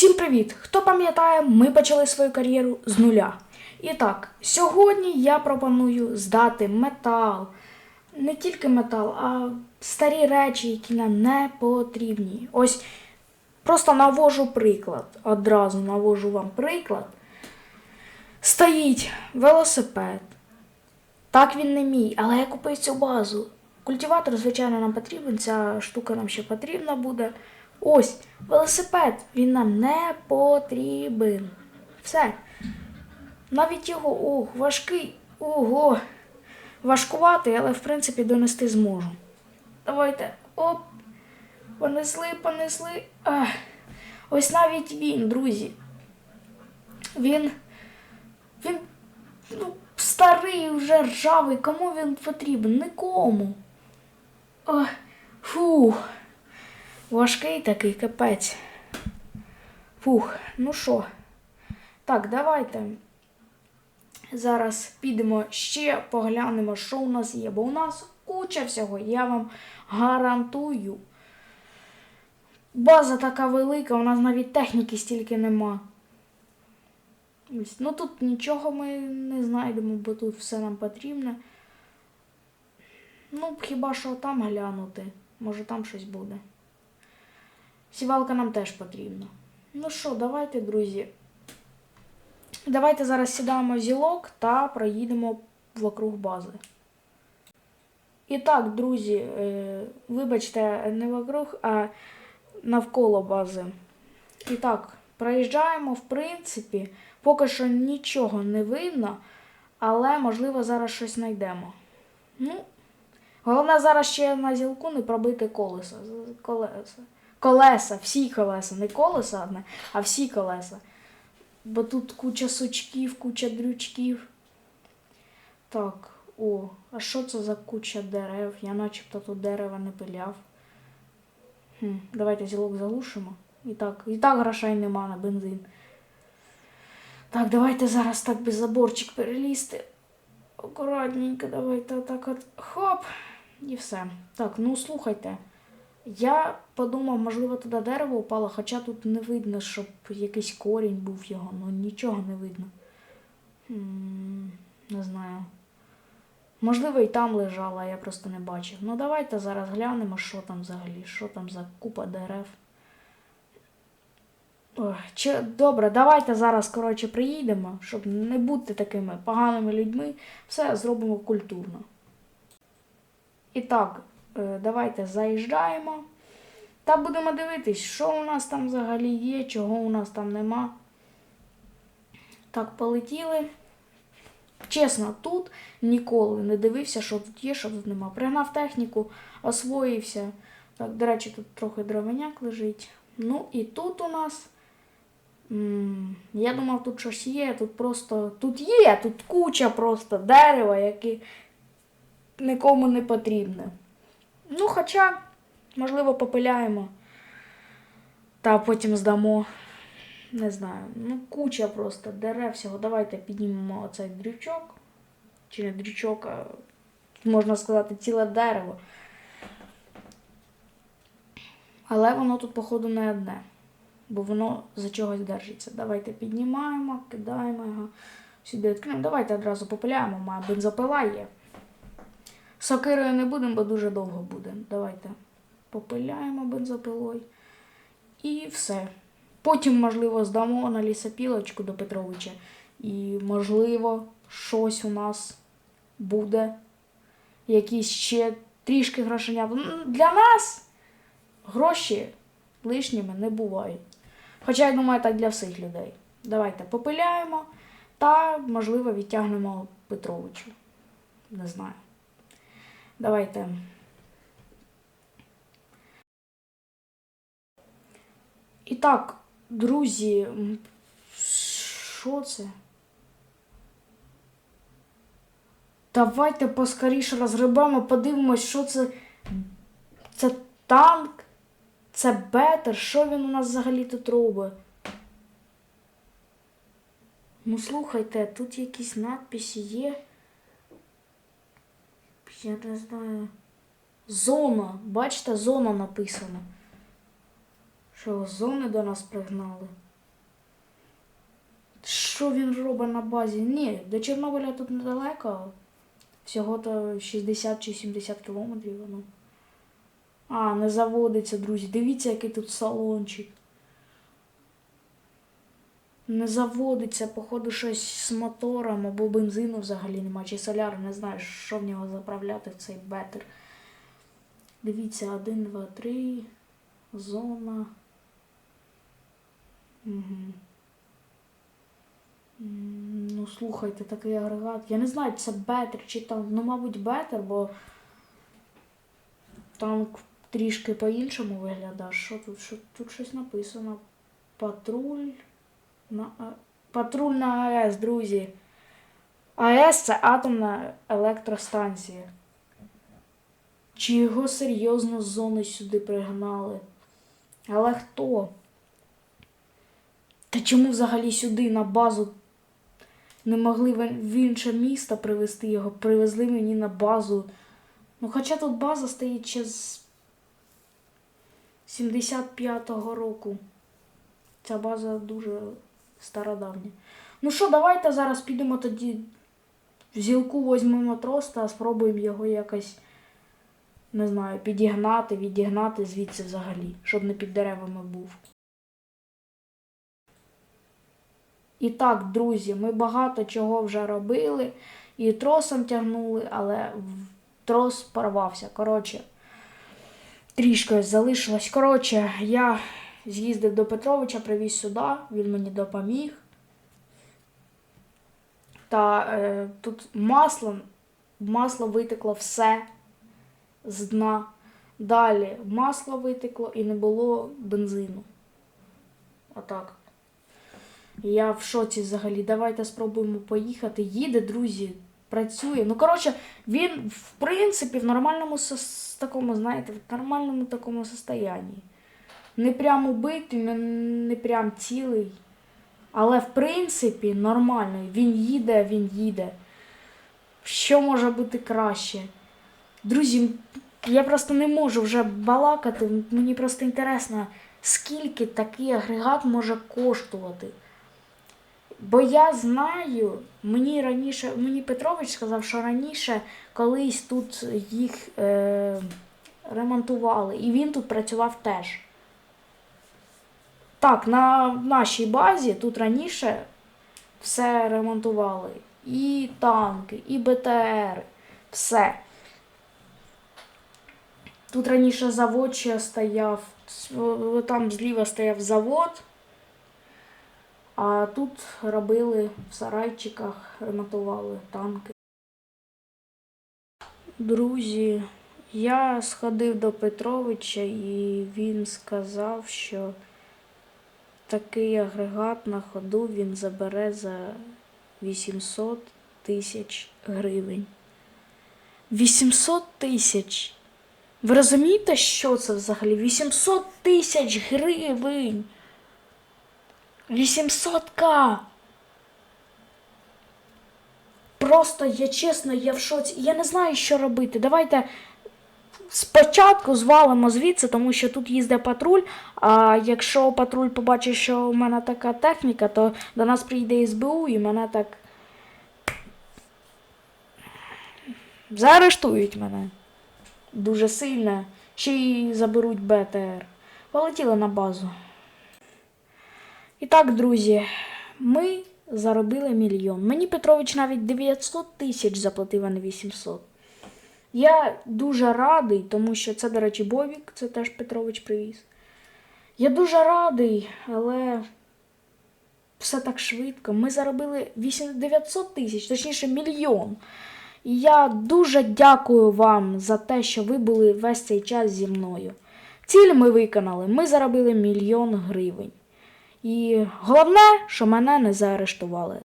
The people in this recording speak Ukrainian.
Всім привіт! Хто пам'ятає, ми почали свою кар'єру з нуля. І так, сьогодні я пропоную здати метал. Не тільки метал, а старі речі, які нам не потрібні. Ось просто навожу приклад. Одразу навожу вам приклад. Стоїть велосипед. Так він не мій, але я купив цю базу. Культиватор, звичайно, нам потрібен, ця штука нам ще потрібна буде. Ось, велосипед, він нам не потрібен. Все. Навіть його, ох, важкий, ого. Важкуватий, але в принципі донести зможу. Давайте. Оп. Понесли, понесли. Ах. Ось навіть він, друзі. Він. Він ну, старий, вже ржавий. Кому він потрібен? Нікому. Ох, фух. Важкий такий капець. Фух, ну що? Так, давайте. Зараз підемо ще поглянемо, що у нас є. Бо у нас куча всього, я вам гарантую. База така велика, у нас навіть техніки стільки нема. Ну тут нічого ми не знайдемо, бо тут все нам потрібно. Ну, хіба що там глянути. Може там щось буде. Сівалка нам теж потрібна. Ну що, давайте, друзі. Давайте зараз сідаємо зілок та проїдемо вокруг бази. І так, друзі, е, вибачте, не вокруг, а навколо бази. І так, проїжджаємо, в принципі, поки що нічого не видно, але можливо зараз щось знайдемо. Ну, головне зараз ще на зілку не пробити колеса. колеса. Колеса, всі колеса, не колеса одне, а всі колеса. Бо тут куча сучків, куча дрючків. Так, о, а що це за куча дерев? Я начебто тут дерева не пиляв. Хм, давайте зілок заглушимо. І так, і так грошей нема на бензин. Так, давайте зараз так без заборчик перелізти. Акуратненько, давайте отак от хоп. І все. Так, ну слухайте. Я подумав, можливо, туди дерево упало, хоча тут не видно, щоб якийсь корінь був його, ну нічого не видно. Не знаю. Можливо, і там лежало, а я просто не бачив. Ну давайте зараз глянемо, що там взагалі, що там за купа дерев. Ой, чи, добре, давайте зараз, коротше, приїдемо, щоб не бути такими поганими людьми. Все зробимо культурно. І так, давайте заїжджаємо. Та будемо дивитись, що у нас там взагалі є, чого у нас там нема. Так, полетіли. Чесно, тут ніколи не дивився, що тут є, що тут нема. Пригнав техніку, освоївся. Так, до речі, тут трохи дровиняк лежить. Ну і тут у нас. Я думав, тут щось є, тут просто. Тут є, тут куча просто дерева, яке нікому не потрібне. Ну, хоча, можливо, попиляємо. Та потім здамо. Не знаю. Ну, куча просто дерев всього. Давайте піднімемо оцей дрючок. Чи не дрючок, а можна сказати, ціле дерево. Але воно тут, походу, не одне. Бо воно за чогось держиться. Давайте піднімаємо, кидаємо його. Сюди відкинемо. Давайте одразу попиляємо, має бензопила є. Сокирою не будемо, бо дуже довго буде. Давайте попиляємо бензопилою. І все. Потім, можливо, здамо на лісопілочку до Петровича. І, можливо, щось у нас буде. Якісь ще трішки грошенят. М, Для нас гроші лишніми не бувають. Хоча, я думаю, так для всіх людей. Давайте попиляємо та, можливо, відтягнемо Петровичу. Не знаю. Давайте. І так, друзі, що це? Давайте поскоріше розгребемо, подивимось, що це. Це танк, це бетер, що він у нас взагалі тут робить? Ну, слухайте, тут якісь надписи є. Я не знаю. Зона. Бачите, зона написана. Що зони до нас пригнали? Що він робить на базі? Ні, до Чорнобиля тут недалеко. Всього-то 60 чи 70 кілометрів воно. А, не заводиться, друзі. Дивіться, який тут салончик. Не заводиться, походу, щось з мотором або бензину взагалі нема, чи соляр, не знаю, що в нього заправляти в цей бетер. Дивіться, 1, 2, 3, зона. Угу. Ну, слухайте, такий агрегат. Я не знаю, це бетер чи там, ну, мабуть, бетер, бо танк трішки по-іншому виглядає. Що тут? Що, тут щось написано. Патруль. На, А- патруль на АЕС, друзі. АЕС це атомна електростанція. Чи його серйозно з зони сюди пригнали? Але хто? Та чому взагалі сюди на базу не могли в інше місто привезти його? Привезли мені на базу. Ну, хоча тут база стоїть ще з 75-го року. Ця база дуже стародавня. Ну що, давайте зараз підемо тоді в зілку візьмемо трос та спробуємо його якось, не знаю, підігнати, відігнати звідси взагалі, щоб не під деревами був. І так, друзі, ми багато чого вже робили. І тросом тягнули, але трос порвався. Коротше, трішки залишилось. Коротше, я з'їздив до Петровича, привіз сюди, він мені допоміг. Та е, тут масло, масло витекло все з дна. Далі масло витекло і не було бензину. Отак. Я в шоці взагалі. Давайте спробуємо поїхати. Їде, друзі, працює. Ну, коротше, він, в принципі, в нормальному такому, знаєте, в нормальному такому состоянні. Не прям убитий, не, прям цілий. Але в принципі нормально. Він їде, він їде. Що може бути краще? Друзі, я просто не можу вже балакати. Мені просто інтересно, скільки такий агрегат може коштувати. Бо я знаю, мені раніше, мені Петрович сказав, що раніше колись тут їх е, ремонтували, і він тут працював теж. Так, на нашій базі тут раніше все ремонтували. І танки, і БТР, все. Тут раніше завод ще стояв, там зліва стояв завод, а тут робили в сарайчиках, ремонтували танки. Друзі, я сходив до Петровича і він сказав, що такий агрегат на ходу він забере за 800 тисяч гривень. 800 тисяч. Ви розумієте, що це взагалі? 800 тисяч гривень. 800к. Просто я чесно, я в шоці. Я не знаю, що робити. Давайте спочатку звалимо звідси, тому що тут їздить патруль. А якщо патруль побачить, що в мене така техніка, то до нас прийде СБУ і мене так. Заарештують мене. Дуже сильно. Ще й заберуть БТР. Полетіли на базу. І так, друзі, ми заробили мільйон. Мені Петрович навіть 900 тисяч заплатив, а не 800. Я дуже радий, тому що це, до речі, Бовік, це теж Петрович привіз. Я дуже радий, але все так швидко. Ми заробили 8 900 тисяч, точніше мільйон. І я дуже дякую вам за те, що ви були весь цей час зі мною. Ціль ми виконали. Ми заробили мільйон гривень. І головне, що мене не заарештували.